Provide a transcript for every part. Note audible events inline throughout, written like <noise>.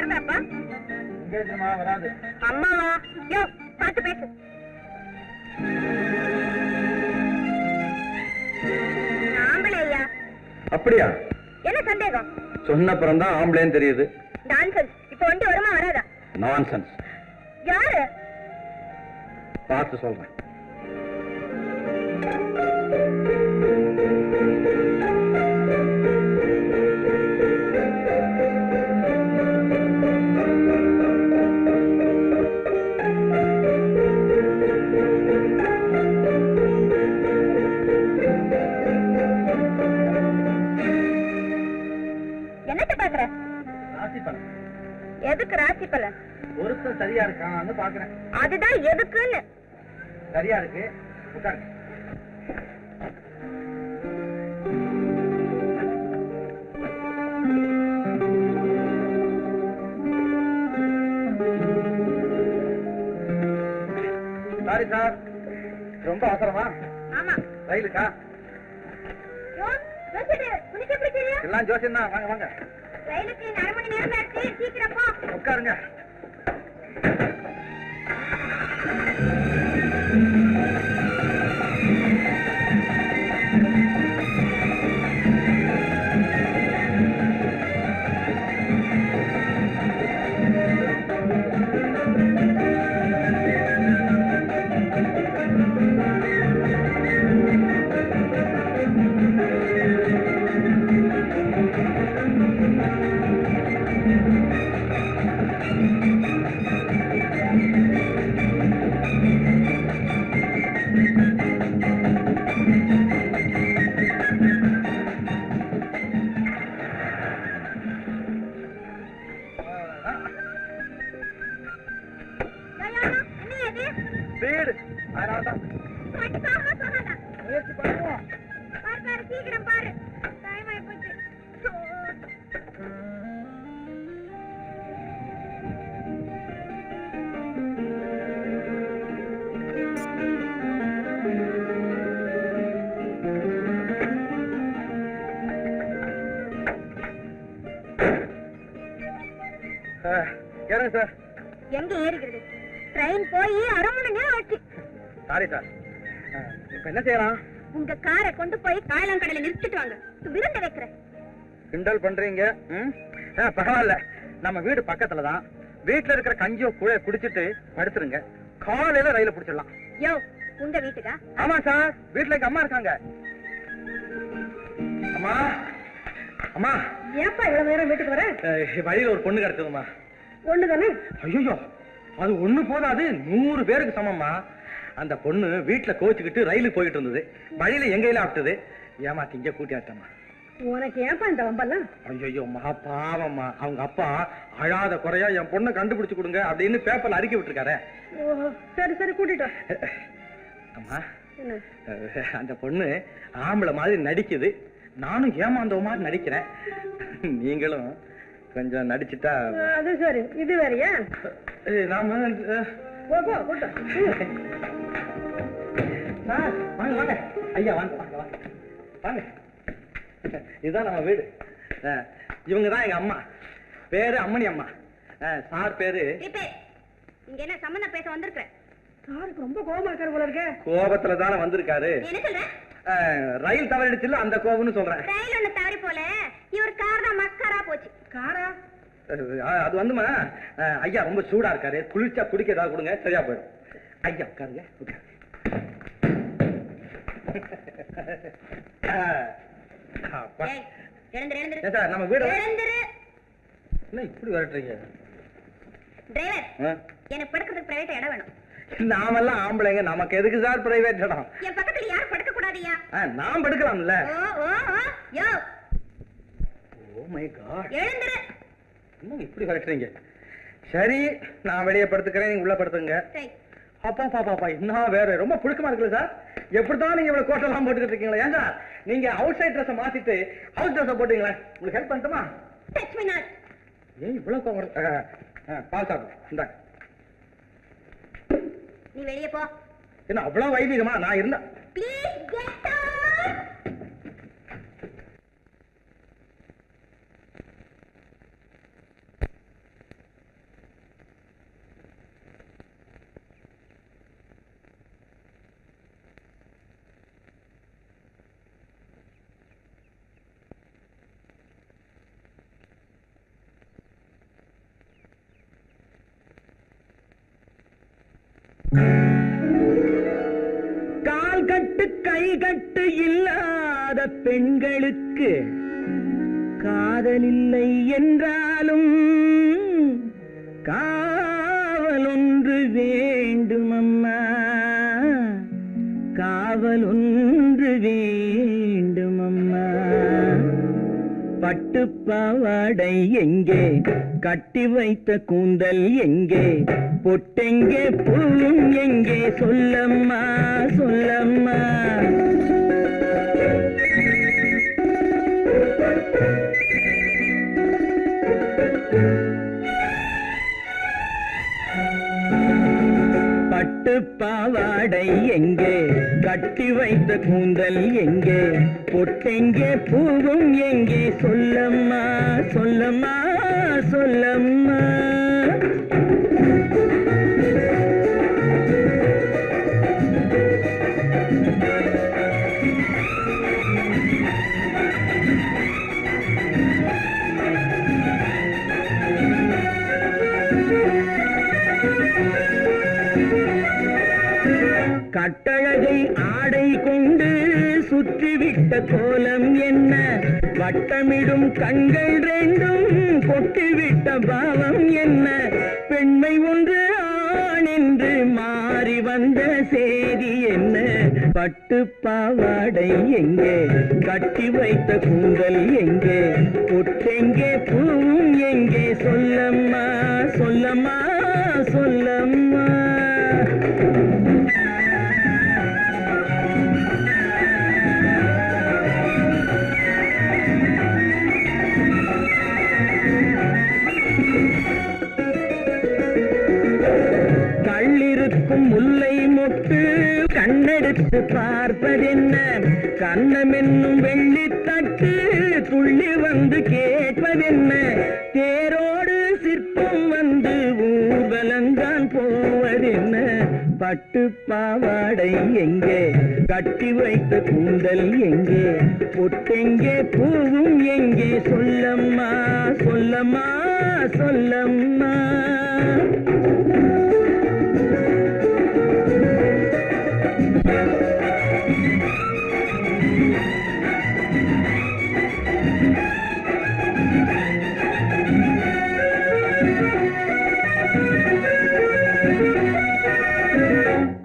வருதா அப்பா அம்மாவா? யோ பார்த்து பேசு. ஆம்பளை ஐயா. அப்படியா? என்ன சந்தேகம்? சொன்னப்புறம் தான் ஆம்பளைன்னு தெரியுது. டான்சன்ஸ் இப்போ வண்டி வருமா வராதா? நான்சென்ஸ் யாரு? பார்த்து சொல்றேன். எதுக்கு ராசி பலன்? ஒருத்தர் சரியா இருக்கான்னு பாக்குறேன். அதுதான் எதுக்குன்னு? சரியா இருக்கு. உட்காருங்க. சாரி சார் ரொம்ப அவசரமா? ஆமா. ரயிலுக்கா? எல்லாம் ஜோசியம் தான் வாங்க வாங்க. ரயிலுக்கு அரை மணி நேரம் ஆச்சு. சீக்கிரம் உட்காருங்க. எங்க ஏறிக்கிறது ட்ரெயின் போய் அரை மணி நேரம் ஆச்சு. சாரி சார் இப்போ என்ன செய்யலாம்? உங்க காரை கொண்டு போய் காயலாங்கடையில நிறுத்திட்டு வாங்க. விருந்து வைக்கிறேன். கிண்டல் பண்றீங்க? பரவாயில்ல. நம்ம வீடு பக்கத்துல தான். வீட்டுல இருக்கிற கஞ்சியோ குழைய குடிச்சிட்டு படுத்துருங்க. காலையில ரயில பிடிச்சிடலாம். யோ உங்க வீட்டுக்கா? ஆமா சார். வீட்டுல எங்க அம்மா இருக்காங்க. அம்மா. அம்மா. ஏப்பா இவ்வளவு நேரம் வீட்டுக்கு வர? வழியில ஒரு பொண்ணு கிடைச்சதுமா ஒண்ணு தானே ஐயோ அது ஒண்ணு போதாது நூறு பேருக்கு சமம்மா. அந்த பொண்ணு வீட்டுல கோச்சுக்கிட்டு ரயிலுக்கு போயிட்டு இருந்தது. வழியில எங்க கையில ஆப்ட்டது ஏமாத்தி இங்க கூட்டியாட்டம்மா உனக்கு ஏப்பா இந்த வம்பெல்லாம்? ஐயோ மகா பாவம்மா. அவங்க அப்பா அழாத குறையா என் பொண்ணை கண்டுபிடிச்சு கொடுங்க அப்படின்னு பேப்பர்ல அறிக்கை விட்டுருக்காரு. சரி சரி கூட்டிட்டு வா. அம்மா அந்த பொண்ணு ஆம்பளை மாதிரி நடிக்குது. நானும் ஏமாந்தவ மாதிரி நடிக்கிறேன்? நீங்களும் கொஞ்சம் நடிச்சுட்டா அது சரி. இது வேறயா? நாம வாங்க வாங்க. ஐயா வாங்க வாங்க வாங்க. வாங்க. இதுதான் நம்ம வீடு. இவங்க தான் எங்க அம்மா. பேரு அம்மணி அம்மா. சார் பேரு இங்க என்ன சம்மந்தம் பேச வந்திருக்க சாருக்கு ரொம்ப கோபமா இருக்காரு போல இருக்க. கோபத்துல தானே வந்திருக்காரு. நீ என்ன சொல்ற? ரயில் தவறிடுச்சுல அந்த கோபம்னு சொல்றேன். ரயில் ஒண்ணு தவறி போல. இவர் கார் தான் மஸ்காரா போச்சு. காரா? அது வந்துமா? ஐயா ரொம்ப சூடா இருக்காரு. குளிர்ச்சா குடிக்க ஏதாவது கொடுங்க சரியா போயிடும். ஐயா உட்காருங்க சார் நம்ம வீடு என்ன இப்படி விரட்டுறீங்க? டிரைவர்? எனக்கு படுக்கிறதுக்கு பிரைவேட் இடம் வேணும். நாமெல்லாம் ஆம்பளைங்க நமக்கு எதுக்கு சார் பிரைவேட் இடம் என் பக்கத்துல யாரும் படுக்க கூடாதியா? நான் படுக்கலாம்ல. ஓ மை காட் எழுந்துரு. இன்னும் இப்படி விரட்டுறீங்க? சரி நான் வெளியே படுத்துக்கிறேன் நீங்க உள்ள படுத்துங்க. அப்பா பாப்பா பாப்பா என்ன வேற? ரொம்ப புழுக்கமா இருக்குல்ல சார் எப்படிதான் நீங்க இவ்வளவு கோட்டெல்லாம் போட்டுக்கிட்டு இருக்கீங்களா? ஏன் சார் நீங்க அவுட் சைட் ட்ரெஸ் மாத்திட்டு ஹவுஸ் ட்ரெஸ் போட்டீங்களா? உங்களுக்கு ஹெல்ப் பண்ணட்டுமா? ஏன் இவ்வளவு பால் சாப்பிடு இந்தாங்க நீ வெளியே போ. என்ன அவ்வளவு வைதிகமா நான் இருந்தேன் ப்ளீஸ் கெட் அவுட் கால் கட்டு இல்லாத பெண்களுக்கு காதலில்லை என்றாலும் காவல் ஒன்று வேண்டும் அம்மா காவல் ஒன்று வேண்டும் பட்டு பாவாடை எங்கே? கட்டி வைத்த கூந்தல் எங்கே? பொட்டெங்கே புல்லும் எங்கே? சொல்லம்மா சொல்லம்மா. பட்டு பாவாடை எங்கே? கட்டி வைத்த கூந்தல் எங்கே? பொட்டெங்கே பூவும் எங்கே? சொல்லம்மா சொல்லம்மா சொல்லம்மா. வட்டமிடும் கண்கள் ரெண்டும் கொட்டிவிட்ட பாவம் என்ன? பெண்மை ஒன்று ஆண் என்று மாறி வந்த செய்தி என்ன? பட்டு பாவாடை எங்கே? கட்டி வைத்த கூந்தல் எங்கே? பொட்டெங்கே பூவும் எங்கே? சொல்லம்மா சொல்லம்மா சொல்லம்மா. கண்ணெடுத்து பார்ப்பதென்ன? கண்ணம் என்னும் வெள்ளித்தட்டு துள்ளி வந்து கேட்பதென்ன? தேரோடு சிற்பம் வந்து ஊர்வலந்தான் போவதென்ன? பட்டு பாவாடை எங்கே? கட்டி வைத்த கூந்தல் எங்கே? பொட்டெங்கே பூவும் எங்கே? சொல்லம்மா சொல்லம்மா சொல்லம்மா.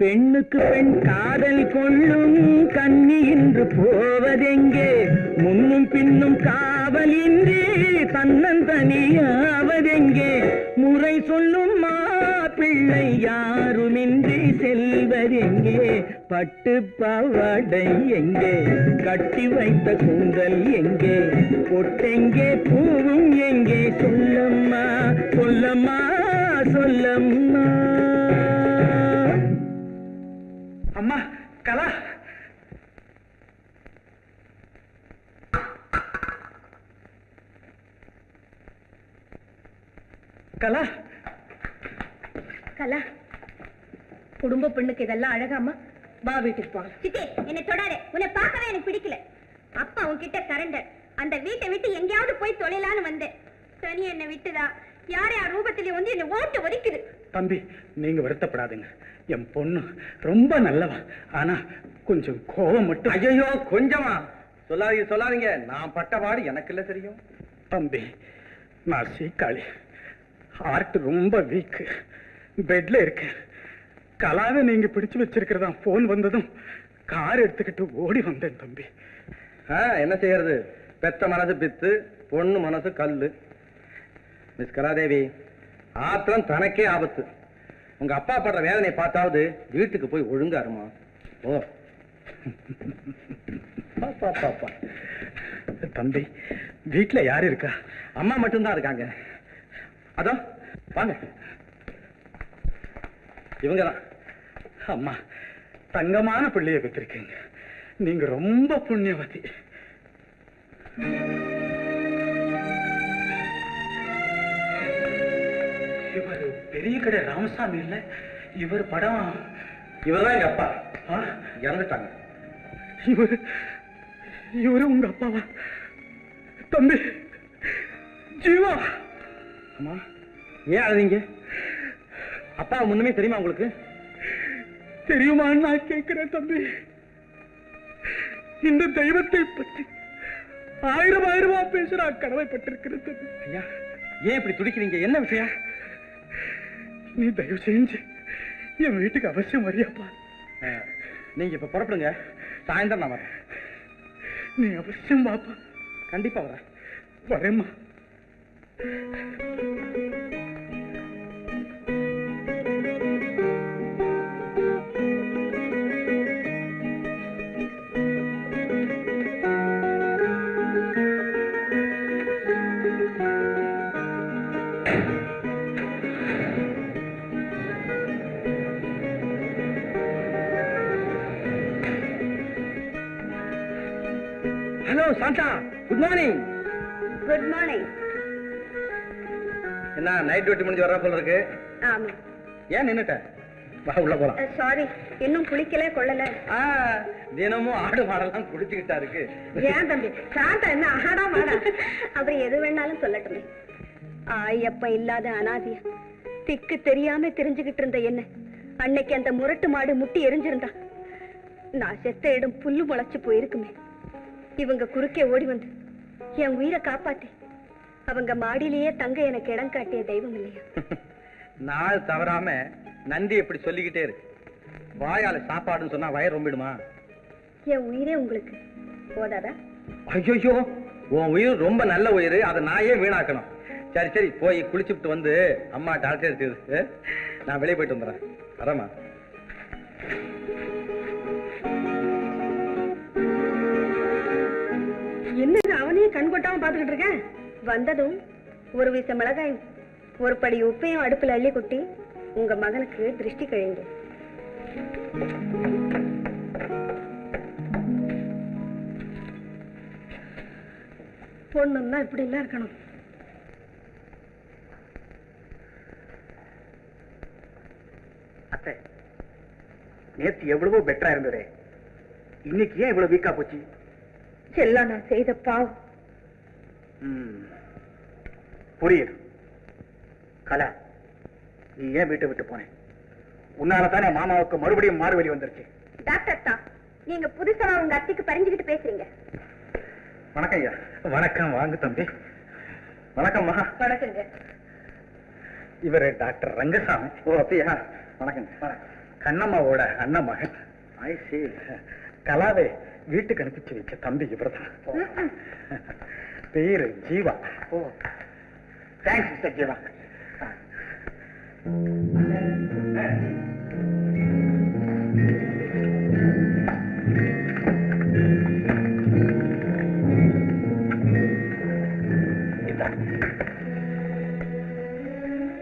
பெண்ணுக்கு பெண் காதல் கொள்ளும் கண்ணி இன்று போவதெங்கே? முன்னும் பின்னும் காவலின்றி தன்னந்தனியாவதெங்கே? முறை சொல்லும் மாப்பிள்ளை யாருமின்றி செல்வதெங்கே? பட்டு பவடை எங்கே? கட்டி வைத்த கூந்தல் எங்கே? பொட்டெங்கே பூவும் எங்கே? சொல்லம்மா சொல்லம்மா சொல்லம்மா. கலா. கலா. குடும்ப பெண்ணுக்கு இதெல்லாம் அழகாமா வா வீட்டுக்கு போகலாம் சித்தி என்னை தொடாதே. உன்னை பார்க்கவே எனக்கு பிடிக்கல. அப்பா உன்கிட்ட சரண்டர் அந்த வீட்டை விட்டு எங்கேயாவது போய் தொலைலான்னு வந்தேன். சனி என்னை விட்டுதா? யார் யார் ரூபத்திலே வந்து என்னை ஓட்டு ஒதுக்குது? தம்பி நீங்க வருத்தப்படாதீங்க. என் பொண்ணு ரொம்ப நல்லவா. ஆனா கொஞ்சம் கோபம் மட்டும். ஐயோ கொஞ்சமா. சொல்லாதீங்க சொல்லாதீங்க. நான் பட்ட பாடு எனக்கு இல்ல தெரியும். தம்பி நான் சீக்காளி. ஹார்ட் ரொம்ப வீக் பெட்ல இருக்கேன் கலாவை நீங்க பிடிச்சு வச்சிருக்கிறதா? போன் வந்ததும் கார் எடுத்துக்கிட்டு ஓடி வந்தேன் தம்பி. என்ன செய்யறது? பெத்த மனசு பித்து பொண்ணு மனசு கல்லு. மிஸ் கலாதேவி ஆத்திரம் தனக்கே ஆபத்து. உங்க அப்பா படுற வேதனை பார்த்தாவது வீட்டுக்கு போய் ஒழுங்கா இருமா ஓ பாப்பா பாப்பா தம்பி வீட்டுல யார் இருக்கா? அம்மா மட்டும்தான் இருக்காங்க. அதோ வாங்க. இவங்க தான் அம்மா தங்கமான பிள்ளைய பெற்றிருக்கீங்க. நீங்க ரொம்ப புண்ணியவதி. இவர் பெரிய கடை ராமசாமி இல்ல? இவர் படம் இவர் தான் எங்க அப்பா. இறந்துட்டாங்க. இவர் இவரு உங்க அப்பாவா? தம்பி ஜீவா. அம்மா ஏன் அழுதீங்க? அப்பா முன்னுமே தெரியுமா உங்களுக்கு? தெரியுமான்னு நான் கேட்கிறேன் தம்பி. இந்த தெய்வத்தை பற்றி ஆயிரம் ஆயிரமா பேச நான் கடமைப்பட்டிருக்கிறேன் தம்பி. ஐயா ஏன் இப்படி துடிக்கிறீங்க? என்ன விஷயம்? நீ தயவு செஞ்சு என் வீட்டுக்கு அவசியம் வரியாப்பா. நீங்க இப்ப புறப்படுங்க. சாயந்தரம் நான் வரேன். நீ அவசியம் வாப்பா. கண்டிப்பா வரேன். வரேம்மா. Hello Shantha good morning night duty முடிஞ்சு வர்ற போல இருக்கு. ஆமா. ஏன் நின்னுட்ட? வா உள்ள போலாம். சாரி இன்னும் குளிக்கல கொள்ளல. தினமும் ஆடு மாடெல்லாம் குடிச்சுக்கிட்டா இருக்கு. ஏன் தம்பி? சாந்தா என்ன ஆடா மாடா? அப்புறம் எது வேணாலும் சொல்லட்டுமே. ஆயப்ப இல்லாத அனாதியா திக்கு தெரியாம தெரிஞ்சுகிட்டு இருந்த என்ன? அன்னைக்கு அந்த முரட்டு மாடு முட்டி எரிஞ்சிருந்தா. நான் செத்த இடம் புல்லு முளைச்சு போயிருக்குமே. இவங்க குறுக்கே ஓடி வந்து என் உயிரை காப்பாத்தி. அவங்க மாடியிலேயே தங்க எனக்கு இடம் காட்டிய தெய்வம் இல்லையா? <laughs> நாள் தவறாம நன்றி எப்படி சொல்லிக்கிட்டே இருக்கு. வாயால சாப்பாடுன்னு சொன்னா வயிறு ரொம்பிடுமா? என் உயிரே உங்களுக்கு போதாதா? ஐயோ உன் உயிர் ரொம்ப நல்ல உயிர். அதை நான் ஏன் வீணாக்கணும். சரி சரி போய் குளிச்சுட்டு வந்து அம்மா டாக்டர் எடுத்து நான் வெளியே போயிட்டு வந்துடுறேன். வரேம்மா. என்னது அவனையும் கண் கொட்டாம பாத்துக்கிட்டு இருக்கேன் வந்ததும் ஒரு வீச மிளகாயும் ஒரு படி உப்பையும் அடுப்புல அள்ளி கொட்டி உங்க மகனுக்கு திருஷ்டி கழிந்து பொண்ணுன்னா இப்படி எல்லாம் இருக்கணும். அத்தை நேத்து எவ்வளவோ பெட்டரா இருந்ததே. இன்னைக்கு ஏன் இவ்வளவு வீக்கா போச்சு? எல்லாம் நான் செய்த பாவம். புரியுது. கலா நீ ஏன் வீட்டை விட்டு போனேன் உன்னால தானே மாமாவுக்கு மறுபடியும் மாறுவலி வந்துருச்சு டாக்டர் தான் நீங்க புதுசா உங்க அத்திக்கு பறிஞ்சுக்கிட்டு பேசுறீங்க. வணக்கம் ஐயா. வணக்கம் வாங்க தம்பி. வணக்கம் மகா. வணக்கங்க. இவர் டாக்டர் ரங்கசாமி. ஓ அப்படியா? வணக்கம். கண்ணம்மாவோட அண்ணன் மகன். ஐ சி கலாவை வீட்டுக்கு அனுப்பிச்சு வச்ச தம்பி இவர்தான். பேரு ஜீவா. ஓ. Thanks mister Jeeva.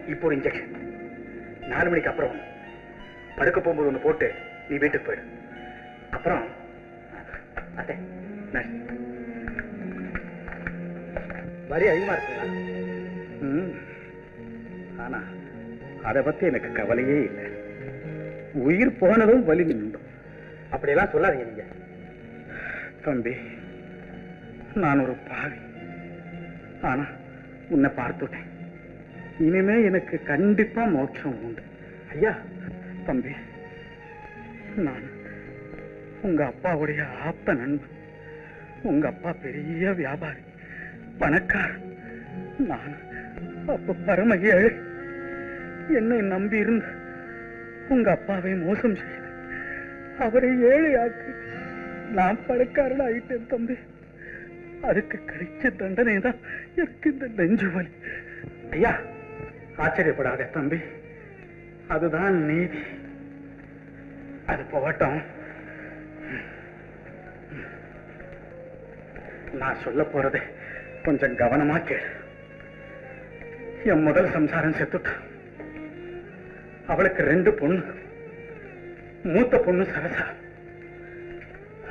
இப்போ ஒரு இன்ஜெக்ஷன் நாலு மணிக்கு அப்புறம் படுக்க போகும்போது ஒன்று போட்டு நீ வீட்டுக்கு போயிடு. அப்புறம் அத்தை நர்ஸ். வரி அதிகமா இருக்குங்களா? ம். ஆனா அதை பத்தி எனக்கு கவலையே இல்லை. உயிர் போனதும் வலி நின்றும். அப்படியெல்லாம் சொல்லாதீங்க நீங்க. தம்பி நான் ஒரு பாவி. ஆனா உன்னை பார்த்துட்டேன். இனிமே எனக்கு கண்டிப்பா மோட்சம் உண்டு. ஐயா. தம்பி நான் உங்க அப்பாவுடைய ஆப்த நண்பன். உங்க அப்பா பெரிய வியாபாரி. பணக்கார் நான் அப்ப பரம ஏழை என்னை நம்பி இருந்து உங்க அப்பாவை மோசம் செய்த அவரை ஏழையாக்கி நான் பணக்காரன் ஆயிட்டேன் தம்பி. அதுக்கு கிடைச்ச தண்டனை தான் எனக்கு இந்த நெஞ்சு வலி. ஐயா ஆச்சரியப்படாத தம்பி. அதுதான் நீதி. அது போகட்டும். நான் சொல்ல போறதே கொஞ்சம் கவனமா கேளு. என் முதல் சம்சாரம் செத்துட்டான் அவளுக்கு ரெண்டு பொண்ணு. மூத்த பொண்ணு சரசா.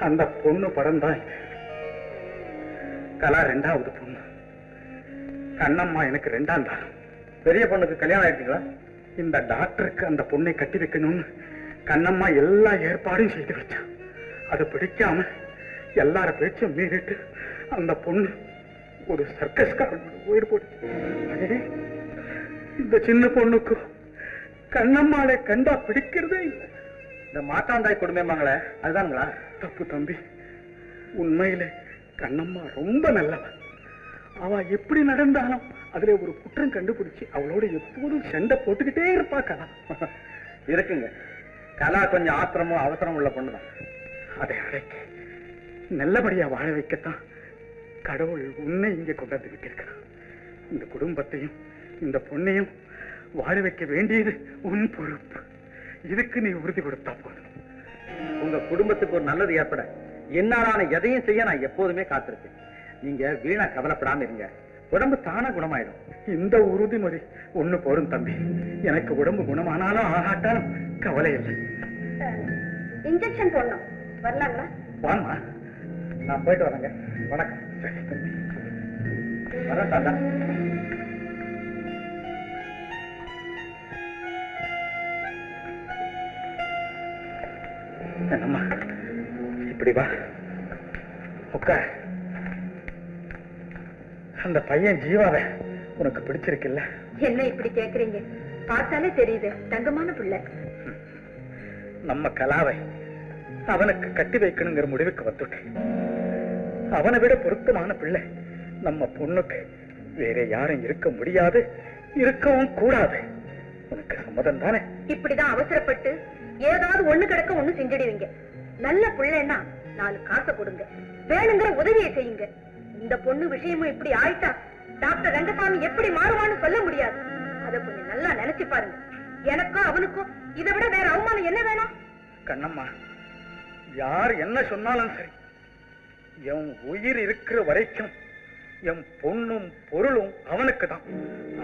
அந்த பொண்ணு படம் தான் இது. கலா ரெண்டாவது பொண்ணு. கண்ணம்மா எனக்கு ரெண்டாம் தாரம் பெரிய பொண்ணுக்கு கல்யாணம் ஆயிடுச்சுங்களா இந்த டாக்டருக்கு அந்த பொண்ணை கட்டி வைக்கணும்னு கண்ணம்மா எல்லா ஏற்பாடும் செய்து வச்சான். அது பிடிக்காம எல்லார பேச்சும் மீறிட்டு அந்த பொண்ணு ஒரு சர்க்கஸ்காரன் உயிர் அடடே, இந்த சின்ன பொண்ணுக்கு கண்ணம்மாளை கண்டா பிடிக்கிறதே இல்லை. இந்த மாட்டாந்தாய் கொடுமைமாங்களே அதுதானுங்களா? தப்பு தம்பி. உண்மையிலே கண்ணம்மா ரொம்ப நல்லவ. அவ எப்படி நடந்தாலும் அதுல ஒரு குற்றம் கண்டுபிடிச்சு அவளோட எப்போதும் சண்டை போட்டுக்கிட்டே இருப்பா கலா இருக்குங்க. கலா கொஞ்சம் ஆத்திரமும் அவசரம் உள்ள பொண்ணுதான். அதை அடைக்க நல்லபடியா வாழ வைக்கத்தான் கடவுள் உன்னை இங்க கொண்டாந்து விட்டிருக்கிறான் இந்த குடும்பத்தையும் இந்த பொண்ணையும் வாழ வைக்க வேண்டியது உன் பொறுப்பு. இதுக்கு நீ உறுதி கொடுத்தா போதும். உங்க குடும்பத்துக்கு ஒரு நல்லது ஏற்பட என்னாலான எதையும் செய்ய நான் எப்போதுமே காத்திருக்கேன். நீங்க வீணா கவலைப்படாம இருங்க. உடம்பு தானா குணமாயிடும். இந்த உறுதிமொழி ஒண்ணு போரும் தம்பி. எனக்கு உடம்பு குணமானாலும் ஆகாட்டாலும் கவலை இல்லை. இன்ஜெக்ஷன் போடணும். வரலாங்களா? வாமா நான் போயிட்டு வரேங்க. வணக்கம். என்னம்மா? இப்படி வா. உட்கார். அந்த பையன் ஜீவாவை உனக்கு பிடிச்சிருக்குல்ல? என்ன இப்படி கேக்குறீங்க? பார்த்தாலே தெரியுது. தங்கமான பிள்ளை. நம்ம கலாவை அவனுக்கு கட்டி வைக்கணுங்கிற முடிவுக்கு வந்துட்டேன். அவனை விட பொருத்தமான பிள்ளை. நம்ம பொண்ணுக்கு வேற யாரும் இருக்க முடியாது இருக்கவும் கூடாது. உனக்கு சம்மதம் தானே? இப்படிதான் அவசரப்பட்டு ஏதாவது ஒண்ணு கிடக்க ஒண்ணு செஞ்சிடுவீங்க. நல்ல பிள்ளைன்னா நாலு காசை கொடுங்க. வேணுங்கிற உதவியை செய்யுங்க. இந்த பொண்ணு விஷயமும் இப்படி ஆயிட்டா டாக்டர் ரங்கசாமி எப்படி மாறுவான்னு சொல்ல முடியாது. அத கொஞ்சம் நல்லா நினைச்சு பாருங்க. எனக்கும் அவனுக்கும் இதை விட வேற அவமானம் என்ன வேணும்? கண்ணம்மா யார் என்ன சொன்னாலும் சரி. என் உயிர் இருக்கிற வரைக்கும் என் பொண்ணும் பொருளும் அவனுக்கு தான்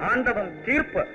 ஆண்டவன் தீர்ப்ப